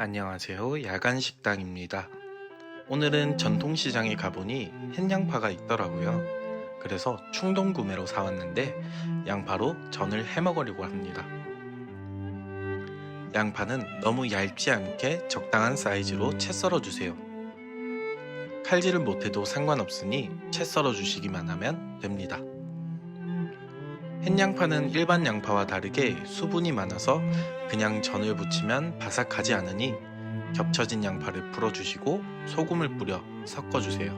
안녕하세요. 야간 식당입니다. 오늘은 전통시장에 가보니 햇양파가 있더라고요. 그래서 충동 구매로 사왔는데 양파로 전을 해 먹으려고 합니다. 양파는 너무 얇지 않게 적당한 사이즈로 채 썰어 주세요. 칼질을 못해도 상관없으니 채 썰어 주시기만 하면 됩니다. 햇양파는 일반 양파와 다르게 수분이 많아서 그냥 전을 부치면 바삭하지 않으니 겹쳐진 양파를 풀어주시고 소금을 뿌려 섞어주세요.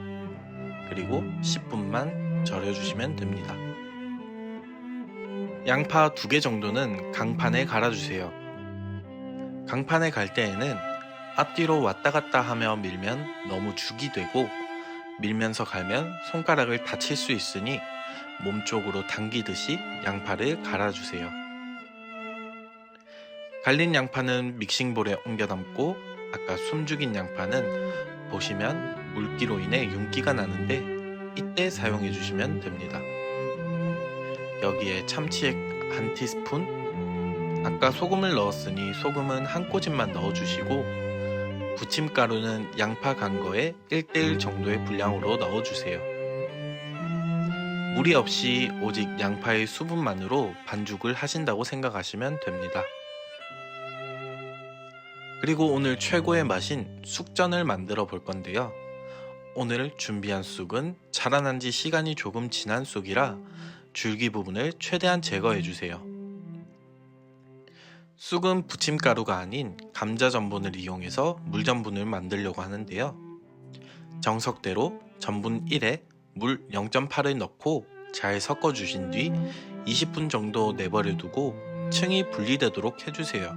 그리고 10분만 절여주시면 됩니다. 양파 두개 정도는 강판에 갈아주세요. 강판에 갈 때에는 앞뒤로 왔다 갔다 하며 밀면 너무 죽이 되고 밀면서 갈면 손가락을 다칠 수 있으니 몸쪽으로 당기듯이 양파를 갈아주세요. 갈린 양파는 믹싱볼에 옮겨 담고 아까 숨죽인 양파는 보시면 물기로 인해 윤기가 나는데 이때 사용해 주시면 됩니다. 여기에 참치액 한 티스푼 아까 소금을 넣었으니 소금은 한 꼬집만 넣어주시고 부침가루는 양파 간 거에 1대1 정도의 분량으로 넣어주세요. 무리 없이 오직 양파의 수분만으로 반죽을 하신다고 생각하시면 됩니다. 그리고 오늘 최고의 맛인 숙전을 만들어 볼 건데요. 오늘 준비한 쑥은 자라난 지 시간이 조금 지난 쑥이라 줄기 부분을 최대한 제거해 주세요. 쑥은 부침가루가 아닌 감자 전분을 이용해서 물전분을 만들려고 하는데요. 정석대로 전분 1에 물 0.8을 넣고 잘 섞어 주신 뒤 20분 정도 내버려 두고 층이 분리되도록 해주세요.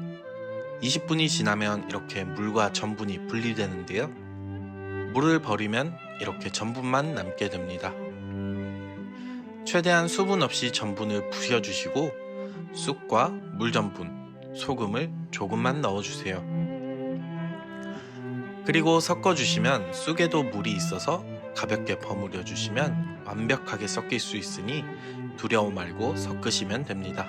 20분이 지나면 이렇게 물과 전분이 분리되는데요. 물을 버리면 이렇게 전분만 남게 됩니다. 최대한 수분 없이 전분을 부셔주시고 쑥과 물전분, 소금을 조금만 넣어주세요. 그리고 섞어주시면 쑥에도 물이 있어서 가볍게 버무려 주시면 완벽하게 섞일 수 있으니 두려워 말고 섞으시면 됩니다.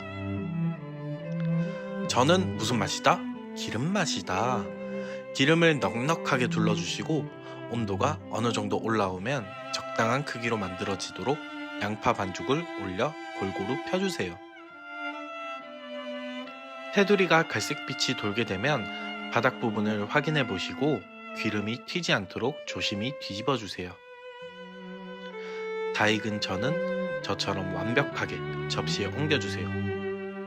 저는 무슨 맛이다? 기름 맛이다. 기름을 넉넉하게 둘러주시고 온도가 어느 정도 올라오면 적당한 크기로 만들어지도록 양파 반죽을 올려 골고루 펴주세요. 테두리가 갈색빛이 돌게 되면 바닥 부분을 확인해 보시고 기름이 튀지 않도록 조심히 뒤집어 주세요. 다 익은 전은 저처럼 완벽하게 접시에 옮겨주세요.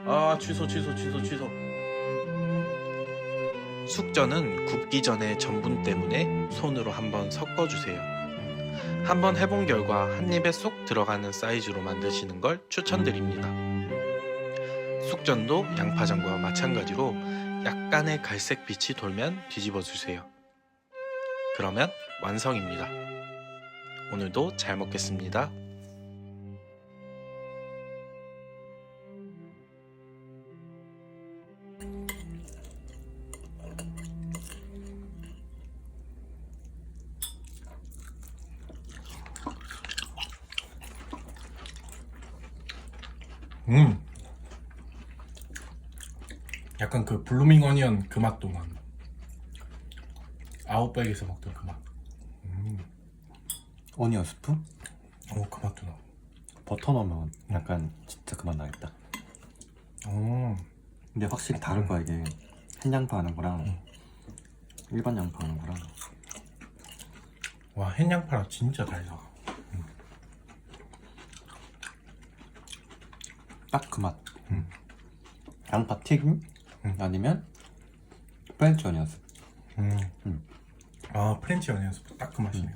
아 취소 취소 취소 취소. 숙전은 굽기 전에 전분 때문에 손으로 한번 섞어주세요. 한번 해본 결과 한 입에 쏙 들어가는 사이즈로 만드시는 걸 추천드립니다. 숙전도 양파전과 마찬가지로 약간의 갈색 빛이 돌면 뒤집어 주세요. 그러면 완성입니다. 오늘도 잘 먹겠습니다. 음. 약간 그 블루밍 어니언 그 맛도 막 아웃백에서 먹던 그 맛. 음. 오니언 스프? 오, 그 맛도 나. 버터 넣으면 약간 진짜 그맛 나겠다. 오. 근데 확실히 다른 거야 이게 햇양파 하는 거랑 응. 일반 양파 하는 거랑 와, 햇양파랑 진짜 달다. 딱그 맛. 응. 양파 튀김? 응. 아니면 프렌치 오니언 스프. 음. 음. 아, 프렌치 어니언스 딱 그 맛이네.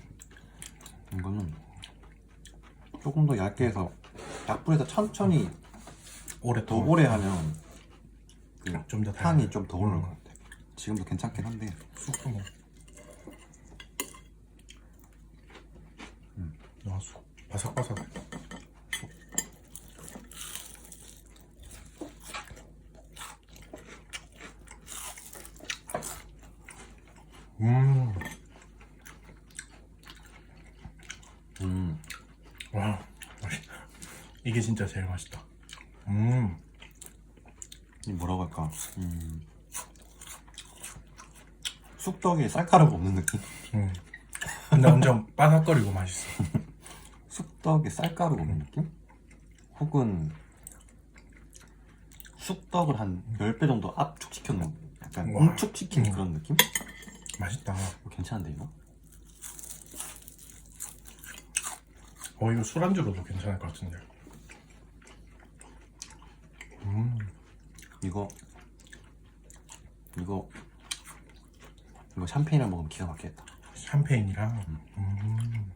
이거는 조금 더 얇게 해서 약불에서 천천히 오래 더더 오래 하면 그 좀더 향이 좀 더 오를 것 같아. 지금도 괜찮긴 한데 쑥도 먹. 음. 와, 쑥 바삭바삭. 음, 음. 와, 맛있- 이게 진짜 제일 맛있다. 음, 이 뭐라고 할까? 음. 쑥떡에 쌀가루가 없는 느낌? 음. 근데 완전 바삭거리고 맛있어. 쑥떡에 쌀가루가 없는 느낌? 혹은 쑥떡을 한 10배 정도 압축시켜 놓은 약간 와. 응축시킨 음. 그런 느낌? 맛있다. 괜찮은데 이거? 어 이거 술안주로도 괜찮을 것 같은데. 음. 이거 이거 이거 샴페인을 먹으면 기가 막히겠다. 샴페인이랑? 음.